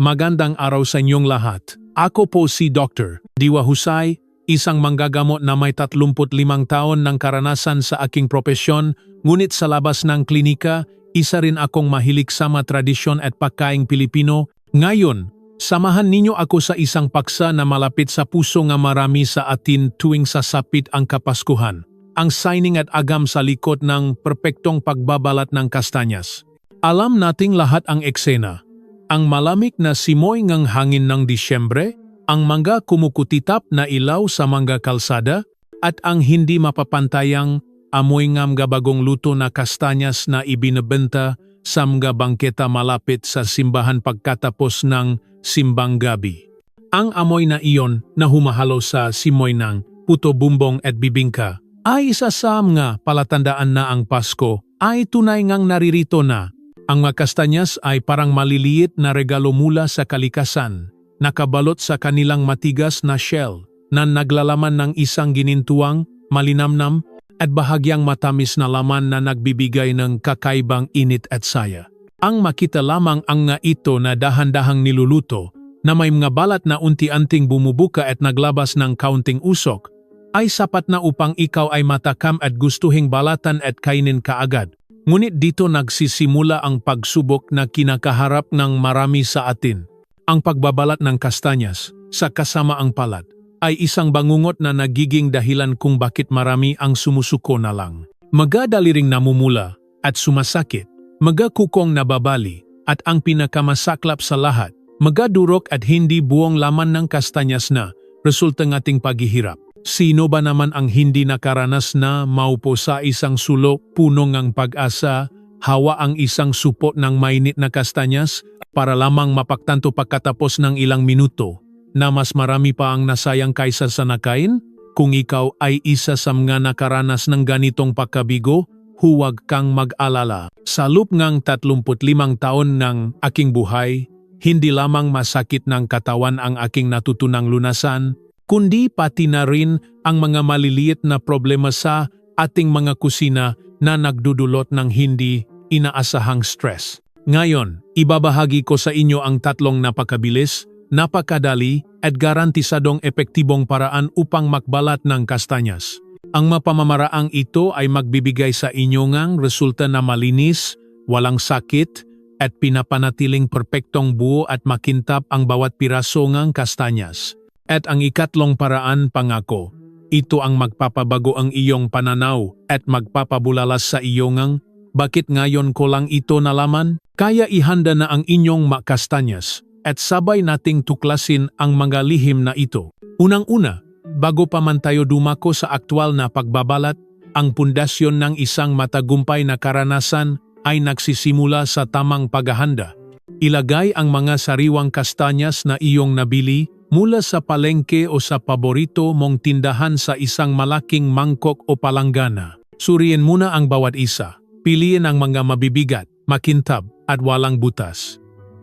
Magandang araw sa inyong lahat. Ako po si Dr. Diwa Husay, isang manggagamot na may 35 taon ng karanasan sa aking propesyon, ngunit sa labas ng klinika, isa rin akong mahilig sa mga tradisyon at pagkaing Pilipino. Ngayon, samahan ninyo ako sa isang paksa na malapit sa puso nga marami sa atin tuwing sasapit ang Kapaskuhan. Ang signing at agam sa likod ng perpektong pagbabalat ng kastanyas. Alam nating lahat ang eksena. Ang malamig na simoy ng hangin ng Disyembre, ang mga kumukutitap na ilaw sa mga kalsada, at ang hindi mapapantayang amoy ng mga bagong luto na kastanyas na ibinebenta sa mga bangketa malapit sa simbahan pagkatapos ng simbang gabi. Ang amoy na iyon na humahalo sa simoy ng puto bumbong at bibingka ay isa sa mga palatandaan na ang Pasko ay tunay ngang naririto na ang mga kastanyas ay parang maliliit na regalo mula sa kalikasan, nakabalot sa kanilang matigas na shell na naglalaman ng isang ginintuang, malinamnam at bahagyang matamis na laman na nagbibigay ng kakaibang init at saya. Ang makita lamang ang nga ito na dahan-dahang niluluto na may mga balat na unti-anting bumubuka at naglabas ng kaunting usok, ay sapat na upang ikaw ay matakam at gustuhing balatan at kainin kaagad. Ngunit dito nagsisimula ang pagsubok na kinakaharap ng marami sa atin. Ang pagbabalat ng kastanyas sa kasama ang palat ay isang bangungot na nagiging dahilan kung bakit marami ang sumusuko na lang. Magadali ring namumula at sumasakit, magakukong nababali at ang pinakamasaklap sa lahat, magadurok at hindi buong laman ng kastanyas na resulta ng ating paghihirap. Sino ba naman ang hindi nakaranas na maupo sa isang sulok puno ng pag-asa, hawa ang isang supot ng mainit na kastanyas para lamang mapagtanto pagkatapos ng ilang minuto na mas marami pa ang nasayang kaysa sa nakain? Kung ikaw ay isa sa mga nakaranas ng ganitong pagkabigo, huwag kang mag-alala. Sa loop ng 35 taon ng aking buhay, hindi lamang masakit ng katawan ang aking natutunang lunasan, kundi pati na rin ang mga maliliit na problema sa ating mga kusina na nagdudulot ng hindi inaasahang stress. Ngayon, ibabahagi ko sa inyo ang tatlong napakabilis, napakadali at garantisadong epektibong paraan upang makbalat ng kastanyas. Ang mapamamaraang ito ay magbibigay sa inyo ngang resulta na malinis, walang sakit, at pinapanatiling perpektong buo at makintap ang bawat piraso ngang kastanyas. At ang ikatlong paraan pangako, ito ang magpapabago ang iyong pananaw at magpapabulalas sa iyo ngang bakit ngayon ko lang ito nalaman? Kaya ihanda na ang inyong makastanyas at sabay nating tuklasin ang mga lihim na ito. Unang-una, bago pa man tayo dumako sa aktwal na pagbabalat, ang pundasyon ng isang matagumpay na karanasan ay nagsisimula sa tamang paghahanda. Ilagay ang mga sariwang kastanyas na iyong nabili mula sa palengke o sa paborito mong tindahan sa isang malaking mangkok o palanggana. Suriin muna ang bawat isa. Piliin ang mga mabibigat, makintab at walang butas.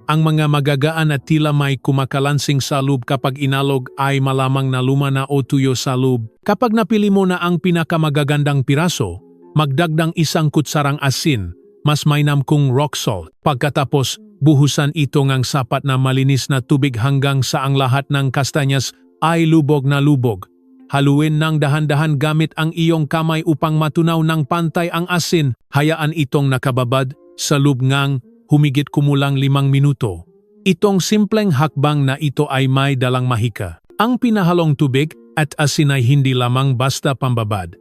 Ang mga magagaan at tila may kumakalansing sa loob kapag inalog ay malamang na luma na o tuyo sa loob. Kapag napili mo na ang pinakamagagandang piraso, magdagdang isang kutsarang asin, mas mainam kung rock salt. Pagkatapos, buhusan ito ngang sapat na malinis na tubig hanggang sa ang lahat ng kastanyas ay lubog na lubog. Haluin ng dahan-dahan gamit ang iyong kamay upang matunaw ng pantay ang asin. Hayaan itong nakababad sa loob ngang humigit kumulang limang minuto. Itong simpleng hakbang na ito ay may dalang mahika. Ang pinahalong tubig at asin ay hindi lamang basta pambabad.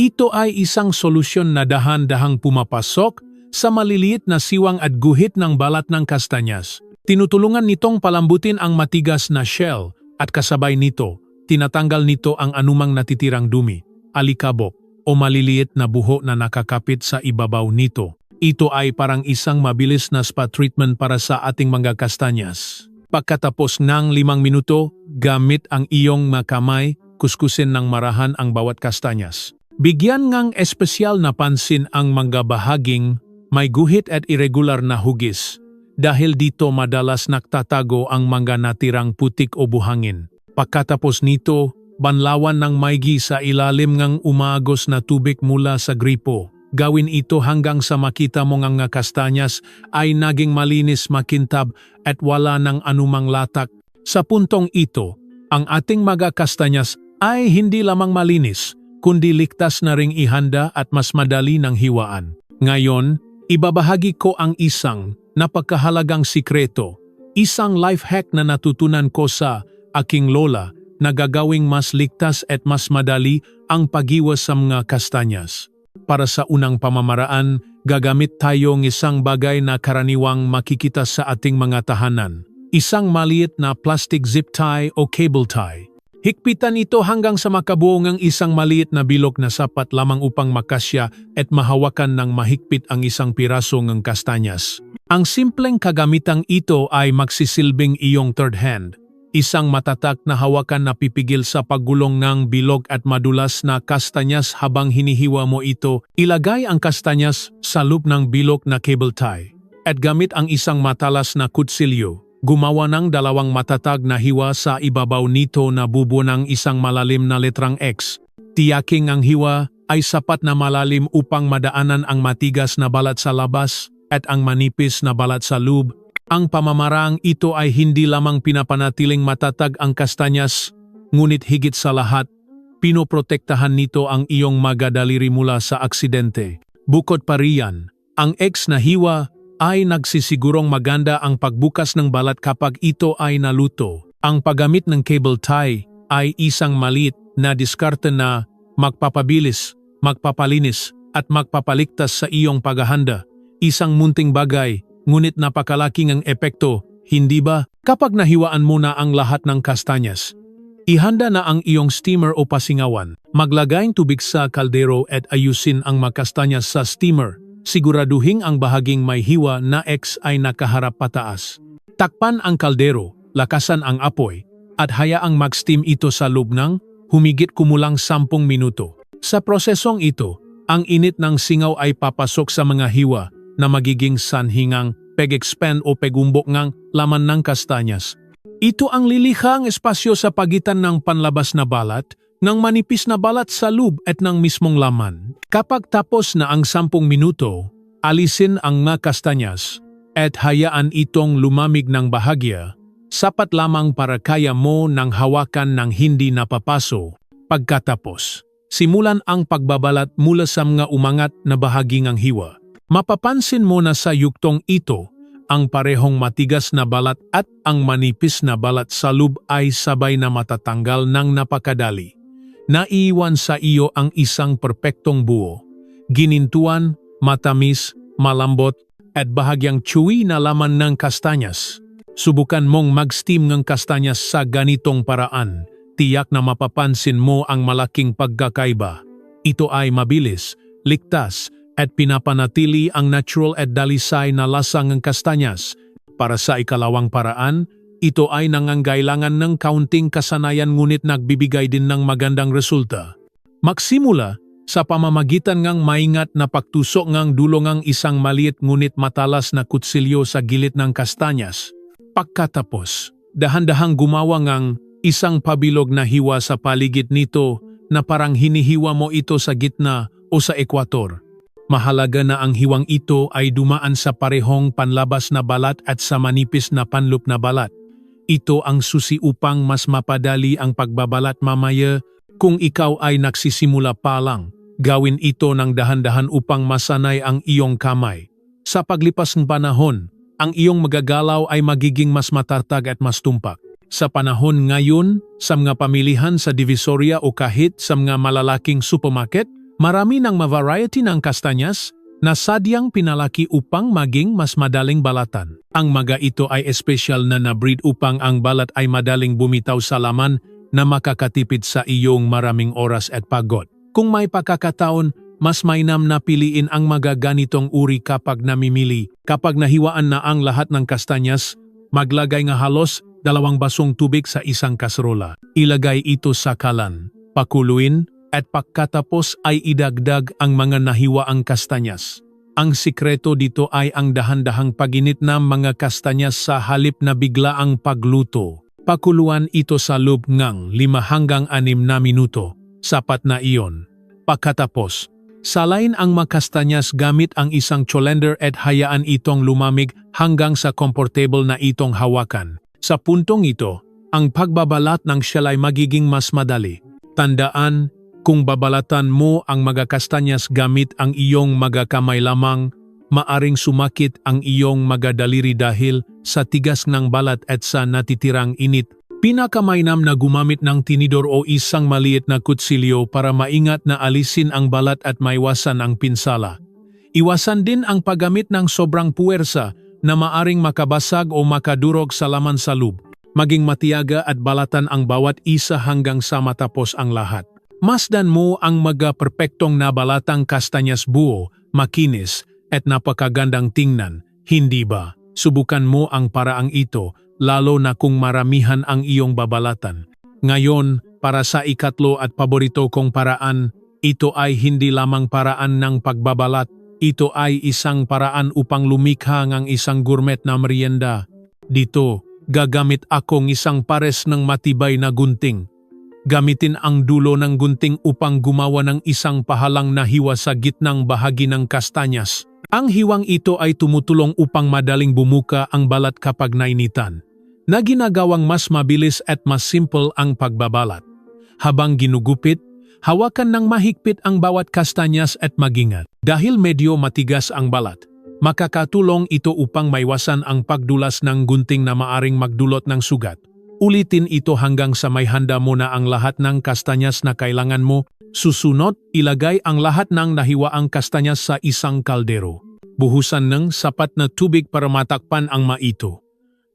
Ito ay isang solusyon na dahan-dahang pumapasok sa maliliit na siwang at guhit ng balat ng kastanyas. Tinutulungan nitong palambutin ang matigas na shell at kasabay nito, tinatanggal nito ang anumang natitirang dumi, alikabok o maliliit na buho na nakakapit sa ibabaw nito. Ito ay parang isang mabilis na spa treatment para sa ating mga kastanyas. Pagkatapos ng limang minuto, gamit ang iyong makamay, kuskusin ng marahan ang bawat kastanyas. Bigyan ngang espesyal na pansin ang mga bahaging may guhit at irregular na hugis dahil dito madalas naktatago ang mga natirang putik o buhangin. Pagkatapos nito, banlawan ng maigi sa ilalim ng umagos na tubig mula sa gripo. Gawin ito hanggang sa makita mo nga kastanyas ay naging malinis makintab at wala ng anumang latak. Sa puntong ito, ang ating mga kastanyas ay hindi lamang malinis, kundi ligtas na ring ihanda at mas madali ng hiwaan. Ngayon, ibabahagi ko ang isang napakahalagang sikreto, isang life hack na natutunan ko sa aking lola na gagawing mas ligtas at mas madali ang pagiwas sa mga kastanyas. Para sa unang pamamaraan, gagamit tayo ng isang bagay na karaniwang makikita sa ating mga tahanan. Isang maliit na plastic zip tie o cable tie. Hikpitan ito hanggang sa makabuo ng isang maliit na bilog na sapat lamang upang makasya at mahawakan ng mahigpit ang isang piraso ng kastanyas. Ang simpleng kagamitang ito ay magsisilbing iyong third hand. Isang matatak na hawakan na pipigil sa paggulong ng bilog at madulas na kastanyas habang hinihiwa mo ito, ilagay ang kastanyas sa loop ng bilog na cable tie. At gamit ang isang matalas na kutsilyo, gumawa ng dalawang matatag na hiwa sa ibabaw nito na bubuo ng isang malalim na letrang X. Tiyaking ang hiwa ay sapat na malalim upang madaanan ang matigas na balat sa labas at ang manipis na balat sa loob. Ang pamamarang ito ay hindi lamang pinapanatiling matatag ang kastanyas, ngunit higit sa lahat, pinoprotektahan nito ang iyong magadaliri mula sa aksidente. Bukod pa riyan, ang X na hiwa ay nagsisigurong maganda ang pagbukas ng balat kapag ito ay naluto. Ang paggamit ng cable tie ay isang malit na diskarte na magpapabilis, magpapalinis at magpapaligtas sa iyong paghahanda. Isang munting bagay, ngunit napakalaking ang epekto, hindi ba? Kapag nahiwaan mo na ang lahat ng kastanyas, Ihanda na ang iyong steamer o pasingawan. Maglagay ng tubig sa kaldero at ayusin ang makastanyas sa steamer siguraduhin ang bahaging may hiwa na X ay nakaharap pataas. Takpan ang kaldero, lakasan ang apoy, at hayaang mag-steam ito sa loob ng humigit kumulang 10 minuto. Sa prosesong ito, ang init ng singaw ay papasok sa mga hiwa na magiging sanhingang peg-expand o pegumbok ngang laman ng kastanyas. Ito ang lilikhang espasyo sa pagitan ng panlabas na balat ng manipis na balat sa loob at ng mismong laman. Kapag tapos na ang sampung minuto, alisin ang mga kastanyas at hayaan itong lumamig ng bahagya, sapat lamang para kaya mo ng hawakan ng hindi napapaso. Pagkatapos, simulan ang pagbabalat mula sa mga umangat na bahaging ang hiwa. Mapapansin mo na sa yuktong ito, ang parehong matigas na balat at ang manipis na balat sa loob ay sabay na matatanggal ng napakadali naiiwan sa iyo ang isang perpektong buo. Ginintuan, matamis, malambot, at bahagyang chewy na laman ng kastanyas. Subukan mong mag-steam ng kastanyas sa ganitong paraan. Tiyak na mapapansin mo ang malaking pagkakaiba. Ito ay mabilis, ligtas, at pinapanatili ang natural at dalisay na lasang ng kastanyas. Para sa ikalawang paraan, ito ay nangangailangan ng kaunting kasanayan ngunit nagbibigay din ng magandang resulta. Magsimula sa pamamagitan ng maingat na pagtusok ng dulo ng isang maliit ngunit matalas na kutsilyo sa gilid ng kastanyas. Pagkatapos, dahan-dahang gumawa ng isang pabilog na hiwa sa paligid nito na parang hinihiwa mo ito sa gitna o sa ekwator. Mahalaga na ang hiwang ito ay dumaan sa parehong panlabas na balat at sa manipis na panlup na balat. Ito ang susi upang mas mapadali ang pagbabalat mamaya kung ikaw ay nagsisimula pa lang. Gawin ito ng dahan-dahan upang masanay ang iyong kamay. Sa paglipas ng panahon, ang iyong magagalaw ay magiging mas matatag at mas tumpak. Sa panahon ngayon, sa mga pamilihan sa Divisoria o kahit sa mga malalaking supermarket, marami ng ma-variety ng kastanyas na sadyang pinalaki upang maging mas madaling balatan. Ang maga ito ay espesyal na na-breed upang ang balat ay madaling bumitaw sa laman na makakatipid sa iyong maraming oras at pagod. Kung may pagkakataon, mas mainam na piliin ang magaganitong uri kapag namimili. Kapag nahiwaan na ang lahat ng kastanyas, maglagay nga halos dalawang basong tubig sa isang kaserola. Ilagay ito sa kalan, pakuluin, at pagkatapos ay idagdag ang mga nahiwaang kastanyas. Ang sikreto dito ay ang dahan-dahang paginit ng mga kastanyas sa halip na biglaang pagluto. Pakuluan ito sa loob ng 5 hanggang 6 na minuto. Sapat na iyon. Pagkatapos, Salain ang makastanyas gamit ang isang colander at hayaan itong lumamig hanggang sa comfortable na itong hawakan. Sa puntong ito, ang pagbabalat ng shell ay magiging mas madali. Tandaan, kung babalatan mo ang mga kastanyas gamit ang iyong mga kamay lamang, maaring sumakit ang iyong mga daliri dahil sa tigas ng balat at sa natitirang init. Pinakamainam na gumamit ng tinidor o isang maliit na kutsilyo para maingat na alisin ang balat at maiwasan ang pinsala. Iwasan din ang paggamit ng sobrang puwersa na maaring makabasag o makadurog sa laman sa loob. Maging matiyaga at balatan ang bawat isa hanggang sa matapos ang lahat. Masdan mo ang mga perpektong nabalatang kastanyas buo, makinis, at napakagandang tingnan, hindi ba? Subukan mo ang paraang ito, lalo na kung maramihan ang iyong babalatan. Ngayon, para sa ikatlo at paborito kong paraan, ito ay hindi lamang paraan ng pagbabalat, ito ay isang paraan upang lumikha ng isang gourmet na merienda. Dito, gagamit akong isang pares ng matibay na gunting. Gamitin ang dulo ng gunting upang gumawa ng isang pahalang na hiwa sa gitnang bahagi ng kastanyas. Ang hiwang ito ay tumutulong upang madaling bumuka ang balat kapag nainitan, na ginagawang mas mabilis at mas simple ang pagbabalat. Habang ginugupit, hawakan ng mahigpit ang bawat kastanyas at magingat. Dahil medyo matigas ang balat, makakatulong ito upang maiwasan ang pagdulas ng gunting na maaring magdulot ng sugat. Ulitin ito hanggang sa may handa mo na ang lahat ng kastanyas na kailangan mo. Susunod, ilagay ang lahat ng nahiwaang kastanyas sa isang kaldero. Buhusan ng sapat na tubig para matakpan ang maito.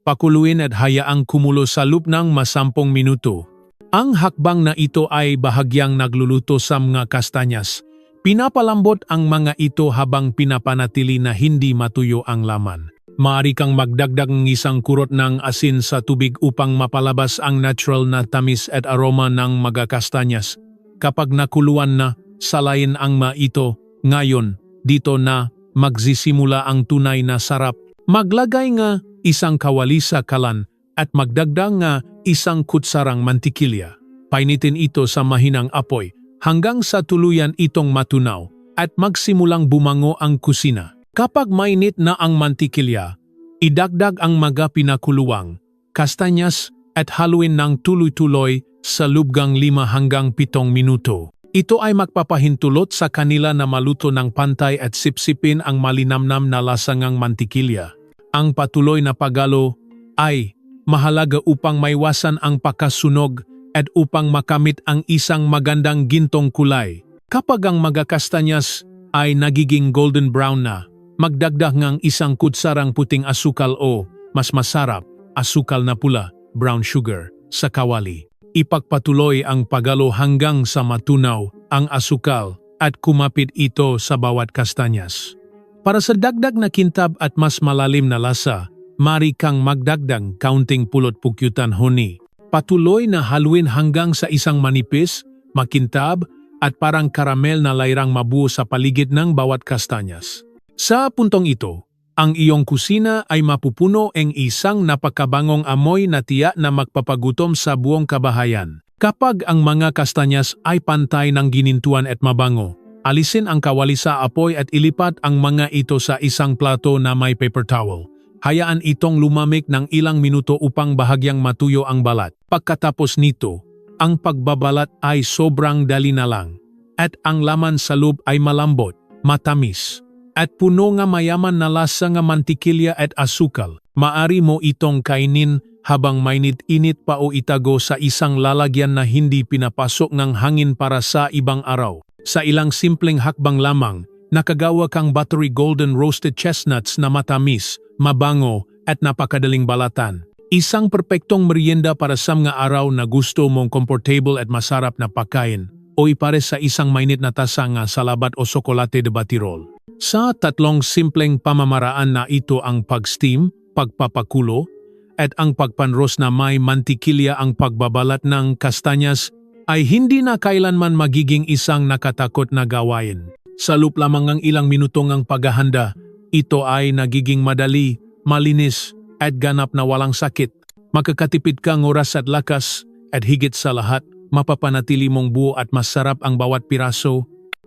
Pakuluin at hayaang kumulo sa loob ng masampung minuto. Ang hakbang na ito ay bahagyang nagluluto sa mga kastanyas. Pinapalambot ang mga ito habang pinapanatili na hindi matuyo ang laman. Maaari kang magdagdag ng isang kurot ng asin sa tubig upang mapalabas ang natural na tamis at aroma ng mga kastanyas. Kapag nakuluan na, salayin ang maito. Ngayon, dito na magsisimula ang tunay na sarap. Maglagay nga isang kawali sa kalan at magdagdag nga isang kutsarang mantikilya. Painitin ito sa mahinang apoy hanggang sa tuluyan itong matunaw at magsimulang bumango ang kusina. Kapag mainit na ang mantikilya, idagdag ang mga pinakuluwang, kastanyas at haluin ng tuloy-tuloy sa lubgang 5 hanggang 7 minuto. Ito ay magpapahintulot sa kanila na maluto ng pantay at sipsipin ang malinamnam na lasangang mantikilya. Ang patuloy na pagalo ay mahalaga upang maiwasan ang pakasunog at upang makamit ang isang magandang gintong kulay. Kapag ang mga kastanyas ay nagiging golden brown na, magdagdag ng isang kutsarang puting asukal o, mas masarap, asukal na pula, brown sugar, sa kawali. Ipagpatuloy ang pagalo hanggang sa matunaw ang asukal at kumapit ito sa bawat kastanyas. Para sa dagdag na kintab at mas malalim na lasa, mari kang magdagdag kaunting pulot pukyutan honi. Patuloy na haluin hanggang sa isang manipis, makintab, at parang karamel na layrang mabuo sa paligid ng bawat kastanyas. Sa puntong ito, ang iyong kusina ay mapupuno ng isang napakabangong amoy na tiyak na magpapagutom sa buong kabahayan. Kapag ang mga kastanyas ay pantay ng ginintuan at mabango, alisin ang kawali sa apoy at ilipat ang mga ito sa isang plato na may paper towel. Hayaan itong lumamig ng ilang minuto upang bahagyang matuyo ang balat. Pagkatapos nito, ang pagbabalat ay sobrang dali na lang at ang laman sa loob ay malambot, matamis, at puno nga mayaman na lasa nga mantikilya at asukal. Maari mo itong kainin habang mainit-init pa o itago sa isang lalagyan na hindi pinapasok ng hangin para sa ibang araw. Sa ilang simpleng hakbang lamang, nakagawa kang buttery golden roasted chestnuts na matamis, mabango at napakadaling balatan. Isang perpektong merienda para sa mga araw na gusto mong comfortable at masarap na pagkain o ipares sa isang mainit na tasa nga salabat o sokolate de batirol. Sa tatlong simpleng pamamaraan na ito ang pag-steam, pagpapakulo, at ang pagpanros na may mantikilya ang pagbabalat ng kastanyas ay hindi na kailanman magiging isang nakatakot na gawain. Sa loop lamang ng ilang minutong ang paghahanda, ito ay nagiging madali, malinis, at ganap na walang sakit. Makakatipid kang oras at lakas, at higit sa lahat, mapapanatili mong buo at masarap ang bawat piraso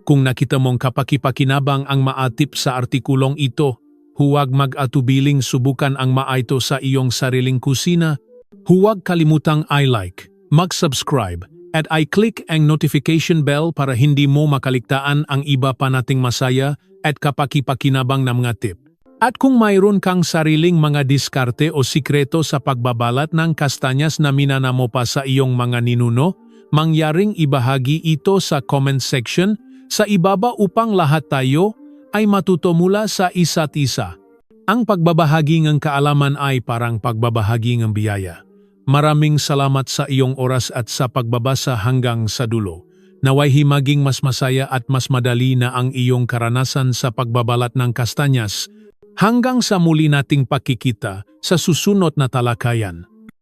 Kung nakita mong kapakipakinabang ang maatip sa artikulong ito, huwag mag-atubiling subukan ang maaito sa iyong sariling kusina. Huwag kalimutang i-like, mag-subscribe, at i-click ang notification bell para hindi mo makaligtaan ang iba pa nating masaya at kapakipakinabang na mga tip. At kung mayroon kang sariling mga diskarte o sikreto sa pagbabalat ng kastanyas na minana mo pa sa iyong mga ninuno, mangyaring ibahagi ito sa comment section sa ibaba upang lahat tayo ay matuto mula sa isa't isa. Ang pagbabahagi ng kaalaman ay parang pagbabahagi ng biyaya. Maraming salamat sa iyong oras at sa pagbabasa hanggang sa dulo. Naway maging mas masaya at mas madali na ang iyong karanasan sa pagbabalat ng kastanyas hanggang sa muli nating pakikita sa susunod na talakayan.